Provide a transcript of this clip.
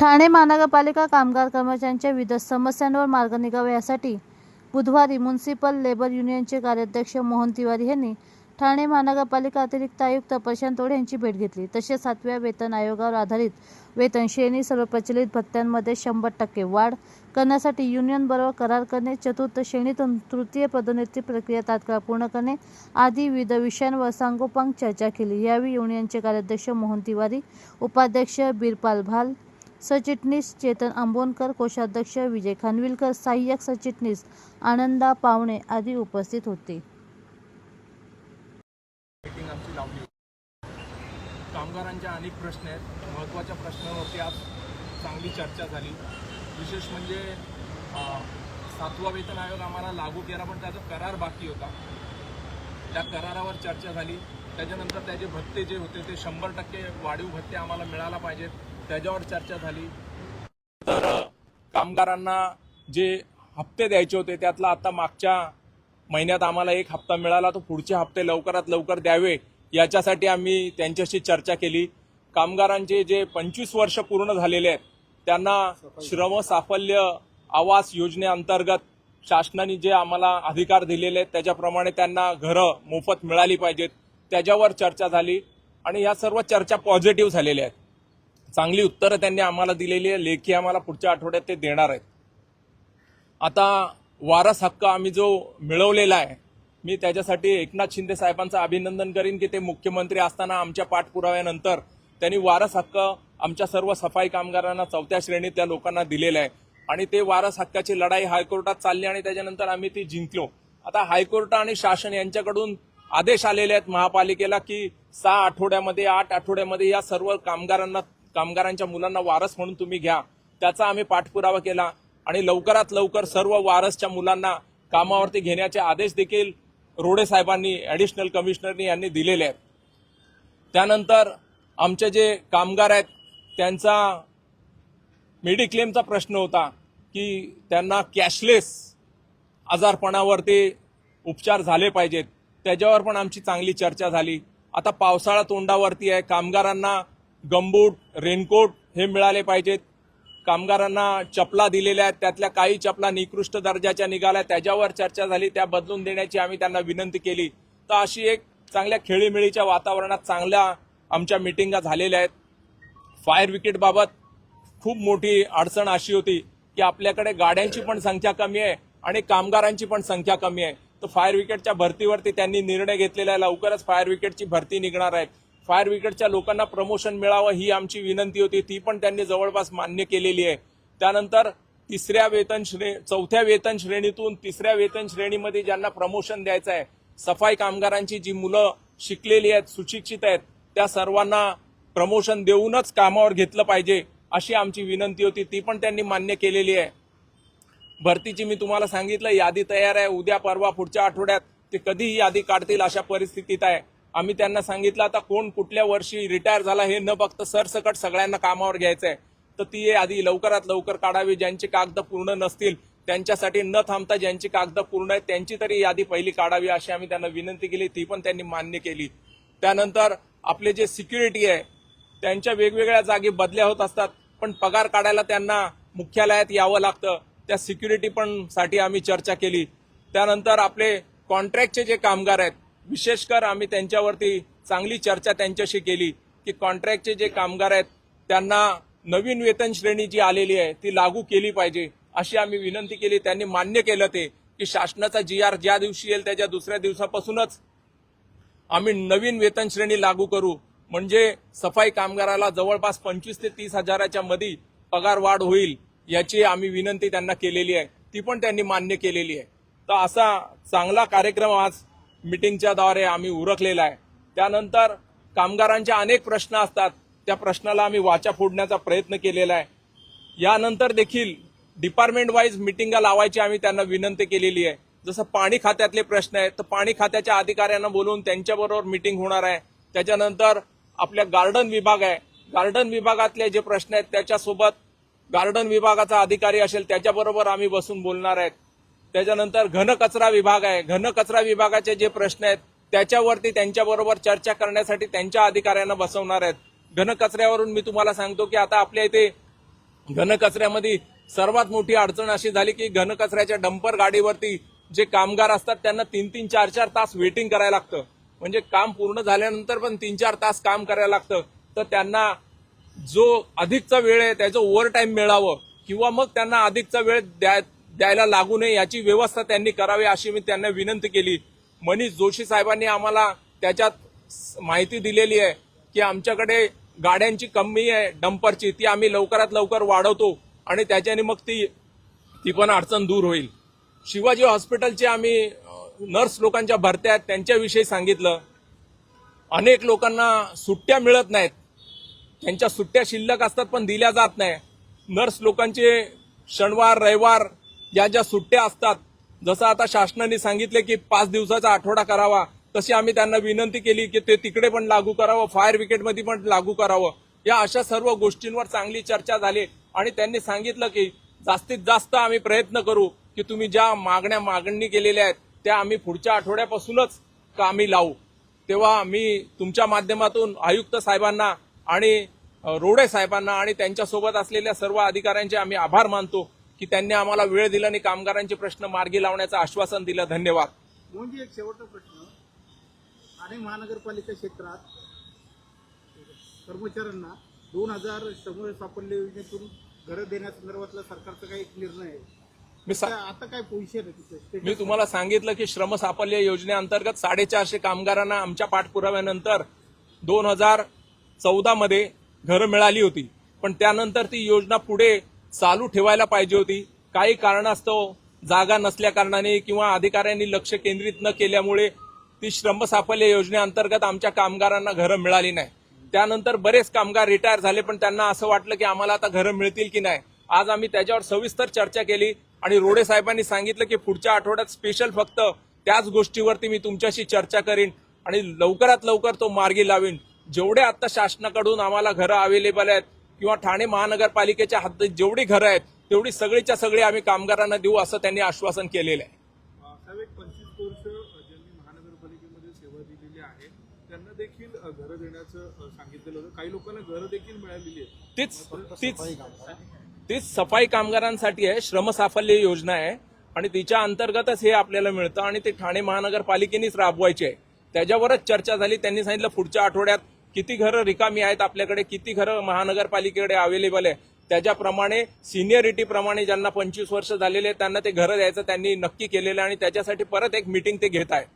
ठाणे महानगरपालिका कामगार कर्मचाऱ्यांच्या विविध समस्यांवर मार्ग निघावा यासाठी बुधवारी म्युन्सिपल लेबर युनियनचे कार्याध्यक्ष मोहन तिवारी यांनी ठाणे महानगरपालिका अतिरिक्त आयुक्त प्रशांत तोडे यांची भेट घेतली. तसेच सातव्या वेतन आयोगावर आधारित वेतन श्रेणी सर्व प्रचलित भत्त्यांमध्ये शंभर टक्के वाढ करण्यासाठी युनियनबरोबर करार करणे चतुर्थ श्रेणीतून तृतीय पदोन्नती प्रक्रिया तात्काळ पूर्ण करणे आदी विविध विषयांवर सांगोपांग चर्चा केली. यावेळी युनियनचे कार्याध्यक्ष मोहन तिवारी उपाध्यक्ष बिरपाल भाल सरचिटणीस चेतन आंबोनकर कोषाध्यक्ष विजय खानविलकर सहाय्यक सरचिटणीस आनंदा पावणे आदी उपस्थित होते. कामगारांच्या अनेक प्रश्न आहेत. महत्त्वाच्या प्रश्नावरती आज चांगली चर्चा झाली. विशेष म्हणजे सातवा वेतन आयोग आम्हाला लागू केला पण त्याचा करार बाकी होता. त्या करारावर चर्चा झाली. त्याच्यानंतर त्याचे भत्ते जे होते ते शंभर टक्के वाढीव भत्ते आम्हाला मिळायला पाहिजेत. त्याच्यावर चर्चा झाली. तर कामगारांना जे हप्ते द्यायचे होते त्यातला आता मागच्या महिन्यात आम्हाला एक हप्ता मिळाला तो पुढचे हप्ते लवकरात लवकर द्यावे याच्यासाठी आम्ही त्यांच्याशी चर्चा केली. कामगारांचे जे पंचवीस वर्ष पूर्ण झालेले आहेत त्यांना श्रम साफल्य आवास योजनेअंतर्गत शासनाने जे आम्हाला अधिकार दिलेले आहेत त्याच्याप्रमाणे त्यांना घरं मोफत मिळाली पाहिजेत त्याच्यावर चर्चा झाली. आणि या सर्व चर्चा पॉझिटिव्ह झालेल्या आहेत. चांगली उत्तरं त्यांनी आम्हाला दिलेली आहे. लेखी आम्हाला पुढच्या आठवड्यात ते देणार आहेत. आता वारस हक्क आम्ही जो मिळवलेला आहे मी त्याच्यासाठी एकनाथ शिंदे साहेबांचं अभिनंदन करीन की ते मुख्यमंत्री असताना आमच्या पाठपुराव्यानंतर त्यांनी वारस हक्क आमच्या सर्व सफाई कामगारांना चौथ्या श्रेणीतल्या लोकांना दिलेला आहे. आणि ते वारस हक्काची लढाई हायकोर्टात चालली आणि त्याच्यानंतर आम्ही ती जिंकलो. आता हायकोर्ट आणि शासन यांच्याकडून आदेश आलेले आहेत महापालिकेला की सहा आठवड्यामध्ये आठ आठवड्यामध्ये या सर्व कामगारांना कामगारांच्या मुलांना वारस म्हणून तुम्ही घ्या. त्याचा आम्ही पाठपुरावा केला आणि लवकरात लवकर सर्व वारसच्या मुलांना कामावरती घेण्याचे आदेश देखील रोडे साहेबांनी ॲडिशनल कमिशनरनी यांनी दिलेले आहेत. त्यानंतर आमचे जे कामगार आहेत त्यांचा मेडिक्लेमचा प्रश्न होता की त्यांना कॅशलेस आजारपणावरती उपचार झाले पाहिजेत. त्याच्यावर पण आमची चांगली चर्चा झाली. आता पावसाळा तोंडावरती आहे. कामगारांना गमबूट रेनकोट हे मिळाले पाहिजेत. कामगारांना चपला दिलेल्या आहेत. त्यातल्या काही चपला निकृष्ट दर्जाच्या निघाल्या. त्याच्यावर चर्चा झाली. त्या बदलून देण्याची आम्ही त्यांना विनंती केली. तर अशी एक चांगल्या खेळीमेळीच्या वातावरणात चांगल्या आमच्या मिटिंगा झालेल्या आहेत. फायर विकेटबाबत खूप मोठी अडचण अशी होती की आपल्याकडे गाड्यांची पण संख्या कमी आहे आणि कामगारांची पण संख्या कमी आहे. तर फायर विकेटच्या भरतीवरती त्यांनी निर्णय घेतलेला आहे. लवकरच फायर विकेटची भरती निघणार आहे. फायर ब्रिगेडच्या लोकांना प्रमोशन मिळावं ही आमची विनंती होती. ती पण त्यांनी जवळपास मान्य केलेली आहे. त्यानंतर तिसऱ्या वेतन श्रे चौथ्या वेतन श्रेणीतून तिसऱ्या वेतन श्रेणीमध्ये ज्यांना प्रमोशन द्यायचं आहे सफाई कामगारांची जी मुलं शिकलेली आहेत सुशिक्षित आहेत त्या सर्वांना प्रमोशन देऊनच कामावर घेतलं पाहिजे अशी आमची विनंती होती. ती पण त्यांनी मान्य केलेली आहे. भरतीची मी तुम्हाला सांगितलं यादी तयार आहे. उद्या परवा पुढच्या आठवड्यात ते कधीही यादी काढतील अशा परिस्थितीत आहे. आम्ही त्यांना सांगितलं आता कोण कुठल्या वर्षी रिटायर झाला हे न बघता सरसकट सगळ्यांना कामावर घ्यायचं आहे तर ती आधी लवकरात लवकर काढावी ज्यांची कागद पूर्ण नसतील त्यांच्यासाठी न थांबता ज्यांची कागद पूर्ण आहेत त्यांची तरी यादी पहिली काढावी अशी आम्ही त्यांना विनंती केली ती पण त्यांनी मान्य केली. त्यानंतर आपले जे सिक्युरिटी आहे त्यांच्या वेगवेगळ्या जागी बदल्या होत असतात पण पगार काढायला त्यांना मुख्यालयात यावं लागतं त्या सिक्युरिटी पण साठी आम्ही चर्चा केली. त्यानंतर आपले कॉन्ट्रॅक्टचे जे कामगार आहेत विशेषकर आम्ही त्यांच्यावरती चांगली चर्चा त्यांच्याशी केली की कॉन्ट्रॅक्टचे जे कामगार आहेत त्यांना नवीन वेतन श्रेणी जी आलेली आहे ती लागू केली पाहिजे. अशी आम्ही विनंती केली. त्यांनी मान्य केलं ते की शासनाचा जी आर ज्या दिवशी येईल त्याच्या दुसऱ्या दिवसापासूनच आम्ही नवीन वेतन श्रेणी लागू करू. म्हणजे सफाई कामगाराला जवळपास पंचवीस ते तीस हजाराच्या मध्ये पगार वाढ होईल याची आम्ही विनंती त्यांना केलेली आहे. ती पण त्यांनी मान्य केलेली आहे. तर असा चांगला कार्यक्रम आज मिटिंगच्या द्वारे आम्ही उरकलेला आहे. त्यानंतर कामगारांचे अनेक प्रश्न असतात. त्या प्रश्नाला आम्ही वाचा फोडण्याचा प्रयत्न केलेला आहे. यानंतर देखील डिपार्टमेंट वाईज मिटिंगा लावायची आम्ही त्यांना विनंती केलेली आहे. जसं पाणी खात्यातले प्रश्न आहेत तर पाणी खात्याच्या अधिकाऱ्यांना बोलवून त्यांच्याबरोबर मिटिंग होणार आहे. त्याच्यानंतर आपल्या गार्डन विभाग आहे. गार्डन विभागातले जे प्रश्न आहेत त्याच्यासोबत गार्डन विभागाचा अधिकारी असेल त्याच्याबरोबर आम्ही बसून बोलणार आहेत. त्याच्यानंतर घनकचरा विभाग आहे. घनकचरा विभागाचे जे प्रश्न आहेत त्याच्यावरती त्यांच्याबरोबर चर्चा करण्यासाठी त्यांच्या अधिकाऱ्यांना बसवणार आहेत. घनकचऱ्यावरून मी तुम्हाला सांगतो की आता आपल्या इथे घनकचऱ्यामध्ये सर्वात मोठी अडचण अशी झाली की घनकचऱ्याच्या डंपर गाडीवरती जे कामगार असतात त्यांना तीन तीन चार चार तास वेटिंग करायला लागतं. म्हणजे काम पूर्ण झाल्यानंतर पण तीन चार तास काम करायला लागतं. तर त्यांना जो अधिकचा वेळ आहे त्याचं ओव्हर टाईम मिळावं किंवा मग त्यांना अधिकचा वेळ द्या- द्यायला लागू नये याची व्यवस्था त्यांनी करावी अशी मी त्यांना विनंती केली. मनीष जोशी साहेबांनी आम्हाला त्याच्यात माहिती दिलेली आहे की आमच्याकडे गाड्यांची कमी आहे डंपरची. ती आम्ही लवकरात लवकर वाढवतो आणि त्याच्याने मग ती ती पण अडचण दूर होईल. शिवाजी हॉस्पिटलचे आम्ही नर्स लोकांच्या भरत्या आहेत त्यांच्याविषयी सांगितलं. अनेक लोकांना सुट्ट्या मिळत नाहीत. त्यांच्या सुट्ट्या शिल्लक असतात पण दिल्या जात नाही. नर्स लोकांचे शनिवार रविवार या ज्या सुट्ट्या असतात जसं आता शासनाने सांगितले की पाच दिवसाचा आठवडा करावा तशी आम्ही त्यांना विनंती केली की ते तिकडे पण लागू करावं फायर ब्रिगेडमध्ये पण लागू करावं. या अशा सर्व गोष्टींवर चांगली चर्चा झाली आणि त्यांनी सांगितलं की जास्तीत जास्त आम्ही प्रयत्न करू की तुम्ही ज्या मागण्या मागणी केलेल्या आहेत त्या आम्ही पुढच्या आठवड्यापासूनच कामी लावू. तेव्हा मी तुमच्या माध्यमातून आयुक्त साहेबांना आणि रोडे साहेबांना आणि त्यांच्यासोबत असलेल्या सर्व अधिकाऱ्यांचे आम्ही आभार मानतो. की त्यांनी आम्हाला वेळ दिला आणि कामगारांचे प्रश्न मार्गी लावण्याचं आश्वासन दिलं. धन्यवाद. मोहनजी एक शेवटचा प्रश्न. ठाणे महानगरपालिका क्षेत्रात कर्मचाऱ्यांना दोन हजार श्रम साफल्य योजनेतून घरं देण्यासंदर्भातला सरकारचा काही एक निर्णय आहे. मी आता काय पोझिशन मी तुम्हाला सांगितलं की श्रम साफल्य योजनेअंतर्गत साडेचारशे कामगारांना आमच्या पाठपुराव्यानंतर दोन हजार चौदा मध्ये घरं मिळाली होती. पण त्यानंतर ती योजना पुढे चालू ठेवायला पाहिजे होती. काही कारणास्तव जागा नसल्या कारणाने किंवा अधिकाऱ्यांनी लक्ष केंद्रित न केल्यामुळे ती श्रम साफल्य योजनेअंतर्गत आमच्या कामगारांना घरं मिळाली नाही. त्यानंतर बरेच कामगार रिटायर झाले पण त्यांना असं वाटलं की आम्हाला आता घरं मिळतील की नाही. आज आम्ही त्याच्यावर सविस्तर चर्चा केली आणि रोडे साहेबांनी सांगितलं की पुढच्या आठवड्यात स्पेशल फक्त त्याच गोष्टीवरती मी तुमच्याशी चर्चा करीन आणि लवकरात लवकर तो मार्गी लावीन. जेवढे आता शासनाकडून आम्हाला घरं अवेलेबल आहेत किंवा ठाणे महानगरपालिकेच्या हद्दीत जेवढी घरं आहेत तेवढी सगळीच्या सगळी आम्ही कामगारांना देऊ असं त्यांनी आश्वासन केलेलं आहे. त्यांना देखील अ, घरं देण्याचं अ, सांगितलेलं होतं. काही लोकांना घरं देखील मिळालेली आहेत. तीच तीच तीच सफाई कामगारांसाठी आहे श्रमसाफल्य योजना आहे. आणि तिच्या अंतर्गतच हे आपल्याला मिळतं आणि ते ठाणे महानगरपालिकेनेच राबवायचे आहे. त्याच्यावरच चर्चा झाली. त्यांनी सांगितलं पुढच्या आठवड्यात किती घरं रिकामी आहेत आपल्याकडे किती घरं महानगरपालिकेकडे अवेलेबल आहे. त्याच्याप्रमाणे सिनियरिटीप्रमाणे ज्यांना पंचवीस वर्ष झालेले आहेत त्यांना ते घरं द्यायचं त्यांनी नक्की केलेलं आहे आणि त्याच्यासाठी परत एक मिटिंग ते घेत आहेत.